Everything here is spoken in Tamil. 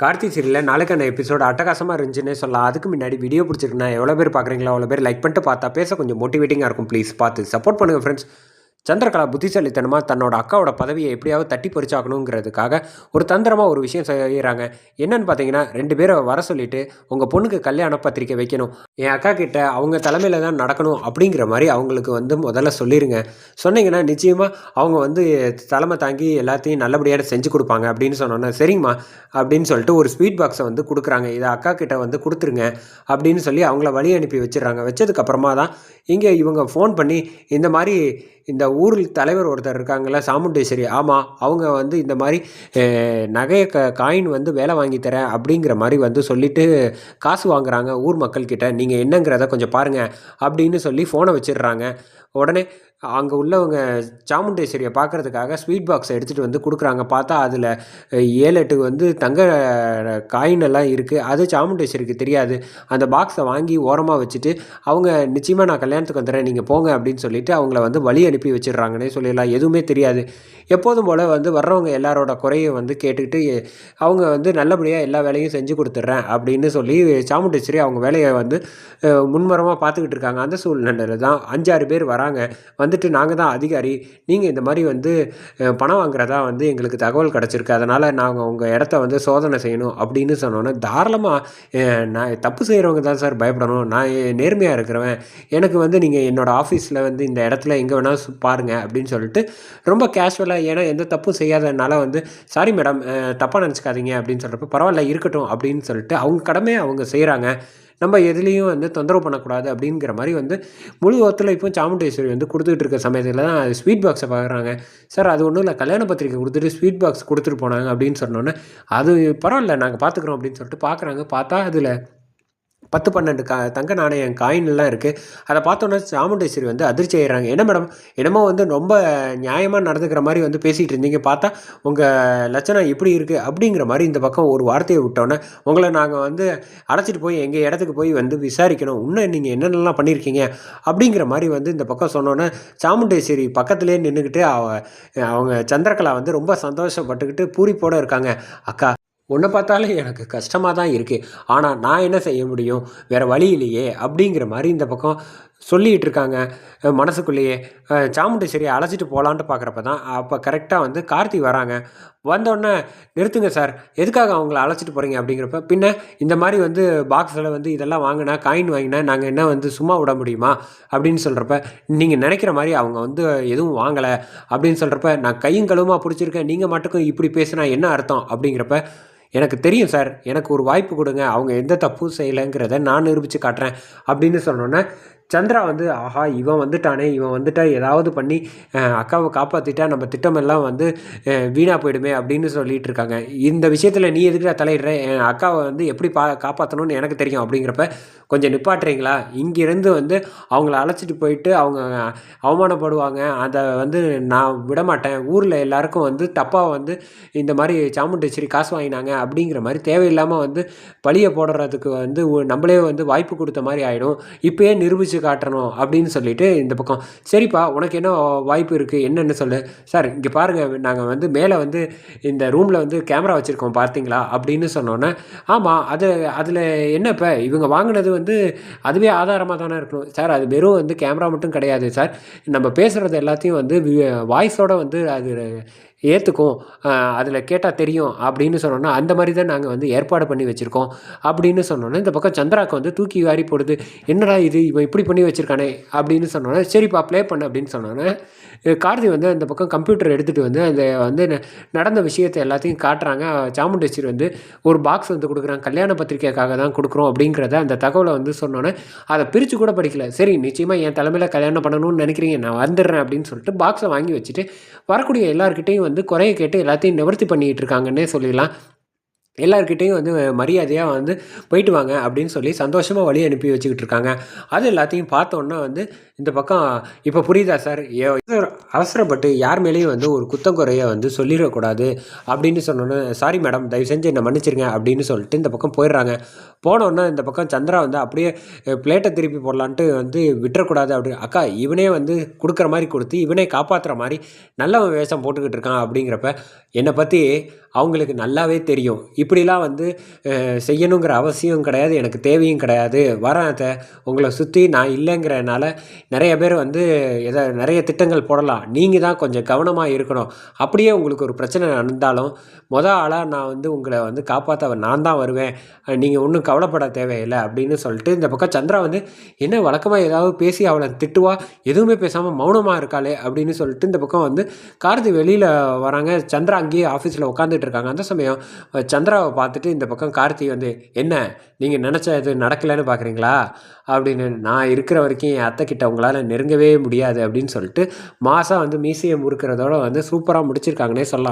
கார்த்தி சீரியலில் நாளைக்கான எபிசோடு அட்டகாசமாக இருந்துச்சுன்னே சொல்லலாம். அதுக்கு முன்னாடி வீடியோ பிடிச்சிருக்குண்ணா எவ்வளோ பேர் பார்க்குறீங்களா அவ்வளோ பேர் லைக் பண்ணிட்டு பார்த்தா பேச கொஞ்சம் மோட்டிவேட்டிங்காக இருக்கும். ப்ளீஸ் பார்த்து சப்போர்ட் பண்ணுங்கள் ஃப்ரெண்ட்ஸ் சந்திரகலா புத்திசாலித்தனமாக தன்னோட அக்காவோட பதவியை எப்படியாவது தட்டி பறிச்சாக்கணுங்கிறதுக்காக ஒரு தந்திரமாக ஒரு விஷயம் செய்கிறாங்க என்னன்னு பார்த்தீங்கன்னா ரெண்டு பேரை வர சொல்லிட்டு உங்கள் பொண்ணுக்கு கல்யாண பத்திரிக்கை வைக்கணும். என் அக்கா கிட்ட அவங்க தலைமையில் தான் நடக்கணும் அப்படிங்கிற மாதிரி அவங்களுக்கு வந்து முதல்ல சொல்லிடுங்க சொன்னீங்கன்னா நிச்சயமாக அவங்க வந்து தலைமை தாங்கி எல்லாத்தையும் நல்லபடியாக செஞ்சு கொடுப்பாங்க அப்படின்னு சொன்னோன்னா சரிங்கம்மா அப்படின்னு சொல்லிட்டு ஒரு ஸ்வீட் பாக்ஸை வந்து கொடுக்குறாங்க. இதை அக்கா கிட்ட வந்து கொடுத்துருங்க அப்படின்னு சொல்லி அவங்கள வழி அனுப்பி வச்சிடுறாங்க. வச்சதுக்கப்புறமா தான் இங்கே இவங்க ஃபோன் பண்ணி இந்த மாதிரி இந்த ஊரில் தலைவர் ஒருத்தர் இருக்காங்கல்ல சாமுண்டேஸ்வரி. ஆமாம் அவங்க வந்து இந்த மாதிரி நகையை க காயின் வந்து வேலை வாங்கி தரேன் அப்படிங்கிற மாதிரி வந்து சொல்லிவிட்டு காசு வாங்குறாங்க ஊர் மக்கள்கிட்ட. நீங்கள் என்னங்கிறத கொஞ்சம் பாருங்கள் அப்படின்னு சொல்லி ஃபோனை வச்சிடுறாங்க. உடனே அங்கே உள்ளவங்க சாமுண்டேஸ்வரியை பார்க்குறதுக்காக ஸ்வீட் பாக்ஸை எடுத்துகிட்டு வந்து கொடுக்குறாங்க. பார்த்தா அதில் ஏழு எட்டு வந்து தங்க காயின் எல்லாம் இருக்குது அது சாமுண்டேஸ்வரிக்கு தெரியாது. அந்த பாக்ஸை வாங்கி ஓரமாக வச்சுட்டு அவங்க நிச்சயமாக நான் கல்யாணத்துக்கு வந்துடுறேன். நீங்கள் போங்க அப்படின்னு சொல்லிட்டு அவங்கள வந்து வழி அனுப்பி வச்சிடுறாங்கன்னே சொல்லிடலாம். எதுவுமே தெரியாது. எப்போதும் போல் வந்து வர்றவங்க எல்லாரோட குறையை வந்து கேட்டுக்கிட்டு அவங்க வந்து நல்லபடியாக எல்லா வேலையும் செஞ்சு கொடுத்துட்றேன் அப்படின்னு சொல்லி சாமுண்டேஸ்வரி அவங்க வேலையை வந்து முன்மரமாக பார்த்துக்கிட்டு இருக்காங்க. அந்த சூழ்நிலையில் தான் அஞ்சாறு பேர் வராங்க. வந்துட்டு நாங்கள் தான் அதிகாரி. நீங்கள் இந்த மாதிரி வந்து பணம் வாங்குறதா வந்து எங்களுக்கு தகவல் கிடச்சிருக்கு. அதனால் நாங்கள் உங்கள் இடத்த வந்து சோதனை செய்யணும் அப்படின்னு சொன்னோன்னே தாராளமாக நான் தப்பு செய்கிறவங்க தான் சார் பயப்படணும். நான் நேர்மையாக இருக்கிறவன். எனக்கு வந்து நீங்கள் என்னோடய ஆஃபீஸில் வந்து இந்த இடத்துல எங்கே வேணால் பாருங்கள் அப்படின்னு சொல்லிட்டு ரொம்ப கேஷுவலாக ஏன்னா எந்த தப்பும் செய்யாதனால வந்து சாரி மேடம் தப்பாக நினச்சிக்காதீங்க அப்படின்னு சொல்கிறப்ப பரவாயில்ல இருக்கட்டும் அப்படின்னு சொல்லிட்டு அவங்க கடமையை அவங்க செய்கிறாங்க நம்ம எதுலேயும் வந்து தொந்தரவு பண்ணக்கூடாது அப்படிங்கிற மாதிரி வந்து முழு ஒத்துழைப்பும் சாமுண்டேஸ்வரி வந்து கொடுத்துட்டு இருக்க சமயத்தில் தான் ஸ்வீட் பாக்ஸை பார்க்குறாங்க சார் அது ஒன்றும் இல்லை. கல்யாண பத்திரிக்கை கொடுத்துட்டு ஸ்வீட் பாக்ஸ் கொடுத்துட்டு போனாங்க அப்படின்னு சொன்னோன்னே அது பரவாயில்ல நாங்கள் பார்த்துக்குறோம் அப்படின்னு சொல்லிட்டு பார்க்குறாங்க பார்த்தா அதில் பத்து பன்னெண்டு கா தங்க நாணயம் காயின்லாம் இருக்குது அதை பார்த்தோன்னே சாமுண்டேஸ்வரி வந்து அதிர்ச்சி ஆயிடுறாங்க. என்ன மேடம் என்னமோ வந்து ரொம்ப நியாயமாக நடந்துக்கிற மாதிரி வந்து பேசிகிட்டு இருந்தீங்க. பார்த்தா உங்கள் லட்சணம் இப்படி இருக்குது அப்படிங்கிற மாதிரி இந்த பக்கம் ஒரு வார்த்தையை விட்டோன்னே உங்களை நாங்கள் வந்து அழைச்சிட்டு போய் எங்கள் இடத்துக்கு போய் வந்து விசாரிக்கணும். இன்னும் நீங்கள் என்னென்னலாம் பண்ணியிருக்கீங்க அப்படிங்கிற மாதிரி வந்து இந்த பக்கம் சொன்னோன்னே சாமுண்டேஸ்வரி பக்கத்துலேயே நின்றுக்கிட்டு அவ அவங்க சந்திரகலா வந்து ரொம்ப சந்தோஷப்பட்டுக்கிட்டு பூரிப்போடு இருக்காங்க. அக்கா ஒன்றை பார்த்தாலே எனக்கு கஷ்டமாக தான் இருக்குது ஆனால் நான் என்ன செய்ய முடியும்? வேறு வழி இல்லையே அப்படிங்கிற மாதிரி இந்த பக்கம் சொல்லிகிட்டு இருக்காங்க. மனசுக்குள்ளேயே சாமுண்டி சரியாக அழைச்சிட்டு போகலான்ட்டு பார்க்குறப்ப தான் அப்போ கரெக்டாக வந்து கார்த்தி வராங்க. வந்தோடனே நிறுத்துங்க சார் எதுக்காக அவங்கள அழைச்சிட்டு போகிறீங்க அப்படிங்கிறப்ப பின்ன இந்த மாதிரி வந்து பாக்ஸில் வந்து இதெல்லாம் வாங்கினா காயின் வாங்கினா நாங்கள் என்ன வந்து சும்மா விட முடியுமா? அப்படின்னு சொல்கிறப்ப நீங்கள் நினைக்கிற மாதிரி அவங்க வந்து எதுவும் வாங்கலை. அப்படின்னு சொல்கிறப்ப நான் கையும் கழுவுமா பிடிச்சிருக்கேன் நீங்கள் மட்டுக்கும் இப்படி பேசுனா என்ன அர்த்தம்? அப்படிங்கிறப்ப எனக்கு தெரியும் சார் எனக்கு ஒரு வாய்ப்பு கொடுங்க அவங்க எந்த தப்பும் செய்யலைங்கிறத நான் நிரூபித்து காட்டுறேன் அப்படின்னு சொன்னோன்னே சந்திரா வந்து ஆஹா இவன் வந்துட்டானே இவன் வந்துட்டா ஏதாவது பண்ணி அக்காவை காப்பாற்றிட்டா நம்ம திட்டமெல்லாம் வந்து வீணாக போயிடுமே அப்படின்னு சொல்லிட்டு இருக்காங்க. இந்த விஷயத்தில் நீ எதுக்குடா தலையிடுற? என் அக்காவை வந்து எப்படி பா காப்பாற்றணும்னு எனக்கு தெரியும் அப்படிங்கிறப்ப கொஞ்சம் நிப்பாட்டுறீங்களா? இங்கேருந்து வந்து அவங்கள அழைச்சிட்டு போயிட்டு அவங்க அவமானப்படுவாங்க. அதை வந்து நான் விடமாட்டேன். ஊரில் எல்லாருக்கும் வந்து தப்பாக வந்து இந்த மாதிரி சாமுண்டேஸ்வரி காசு வாங்கினாங்க அப்படிங்கிற மாதிரி தேவையில்லாமல் வந்து பழியை போடுறதுக்கு வந்து நம்மளே வந்து வாய்ப்பு கொடுத்த மாதிரி ஆகிடும் இப்போயே நிரூபித்து காட்டணும் அப்படின்னு சொல்லிட்டு இந்த பக்கம் சரிப்பா உனக்கு என்ன வாய்ப்பு இருக்குது என்னென்னு சொல்லு. சார் இங்கே பாருங்கள் நாங்கள் வந்து மேலே வந்து இந்த ரூமில் வந்து கேமரா வச்சுருக்கோம் பார்த்தீங்களா? அப்படின்னு சொன்னோன்னே ஆமாம் அது அதில் என்ன இப்போ? இவங்க வாங்கினது வந்து அதுவே ஆதாரமாக தானே இருக்கணும். சார் அது வெறும் வந்து கேமரா மட்டும் கிடையாது சார். நம்ம பேசுகிறது எல்லாத்தையும் வந்து வாய்ஸோட வந்து அது ஏற்றுக்கும் அதில் கேட்டால் தெரியும் அப்படின்னு சொன்னோன்னா அந்த மாதிரி தான் நாங்கள் வந்து ஏற்பாடு பண்ணி வச்சுருக்கோம் அப்படின்னு சொன்னோன்னே இந்த பக்கம் சந்திராக்கு வந்து தூக்கி வாரி போடுது. என்னடா இது? இவன் இப்படி பண்ணி வச்சுருக்கானே அப்படின்னு சொன்னோன்னே சரிப்பா ப்ளே பண்ணு அப்படின்னு சொன்னோன்னே கார்த்தி வந்து அந்த பக்கம் கம்ப்யூட்டர் எடுத்துகிட்டு வந்து அந்த வந்து ந- நடந்த விஷயத்தை எல்லாத்தையும் காட்டுறாங்க. சாமுண்டேஸ்வரி வந்து ஒரு பாக்ஸ் வந்து கொடுக்குறாங்க கல்யாண பத்திரிக்கைக்காக தான் கொடுக்குறோம் அப்படிங்கிறத அந்த தகவலை வந்து சொன்னோன்னே அதை பிரித்து கூட படிக்கல. சரி நிச்சயமாக என் தலைமையில் கல்யாணம் பண்ணணும்னு நினைக்கிறீங்க. நான் வந்துடுறேன் அப்படின்னு சொல்லிட்டு பாக்ஸை வாங்கி வச்சுட்டு வரக்கூடிய எல்லாருக்கிட்டையும் வந்து குறைய கேட்டு எல்லாத்தையும் நிவர்த்தி பண்ணிகிட்டு இருக்காங்கன்னே சொல்லிடலாம். எல்லார்கிட்டேயும் வந்து மரியாதையாக வந்து போயிட்டு வாங்க அப்படின்னு சொல்லி சந்தோஷமாக வழி அனுப்பி வச்சுக்கிட்டு இருக்காங்க. அது எல்லாத்தையும் பார்த்தோன்னா வந்து இந்த பக்கம் இப்போ புரியுதா சார்? அவசரப்பட்டு யார் மேலேயும் வந்து ஒரு குத்தங்குறையை வந்து சொல்லிடக்கூடாது அப்படின்னு சொன்னோன்னே சாரி மேடம் தயவு செஞ்சு என்னை மன்னிச்சிருங்க அப்படின்னு சொல்லிட்டு இந்த பக்கம் போயிடுறாங்க. போனோன்னா இந்த பக்கம் சந்திரா வந்து அப்படியே பிளேட்டை திருப்பி போடலான்ட்டு வந்து விட்டுறக்கூடாது அப்படி அக்கா இவனே வந்து கொடுக்குற மாதிரி கொடுத்து இவனே காப்பாற்றுற மாதிரி நல்லவன் வேஷம் போட்டுக்கிட்டு இருக்கான் அப்படிங்கிறப்ப என்னை பற்றி அவங்களுக்கு நல்லாவே தெரியும். இப்படிலாம் வந்து செய்யணுங்கிற அவசியம் கிடையாது. எனக்கு தேவையும் கிடையாது. வரேன் உங்களை சுற்றி நான் இல்லைங்கிறனால நிறைய பேர் வந்து எதை நிறைய திட்டங்கள் போடலாம். நீங்கள் தான் கொஞ்சம் கவனமாக இருக்கணும். அப்படியே உங்களுக்கு ஒரு பிரச்சனை நடந்தாலும் மொதல் ஆளாக நான் வந்து உங்களை வந்து காப்பாற்ற நான் தான் வருவேன். நீங்கள் ஒன்றும் கவலைப்பட தேவையில்லை அப்படின்னு சொல்லிட்டு இந்த பக்கம் சந்திரா வந்து என்ன வழக்கமாக ஏதாவது பேசி அவளை திட்டுவா? எதுவுமே பேசாமல் மௌனமாக இருக்காளே? அப்படின்னு சொல்லிட்டு இந்த பக்கம் வந்து கார்த்தி வெளியில் வராங்க. சந்திரா அங்கேயே ஆஃபீஸில் உட்காந்துட்டு இருக்காங்க அந்த சமயம் சந்திராவை பார்த்துட்டு இந்த பக்கம் கார்த்தி வந்து என்ன நீங்கள் நினச்ச இது நடக்கலைன்னு பார்க்குறீங்களா அப்படின்னு நான் இருக்கிற வரைக்கும் என் அத்தை கிட்ட உங்களால் நெருங்கவே முடியாது. அப்படின்னு சொல்லிட்டு மாதம் வந்து மீசையை முறுக்கிறதோட வந்து சூப்பராக முடிச்சிருக்காங்கன்னே சொல்லலாம்.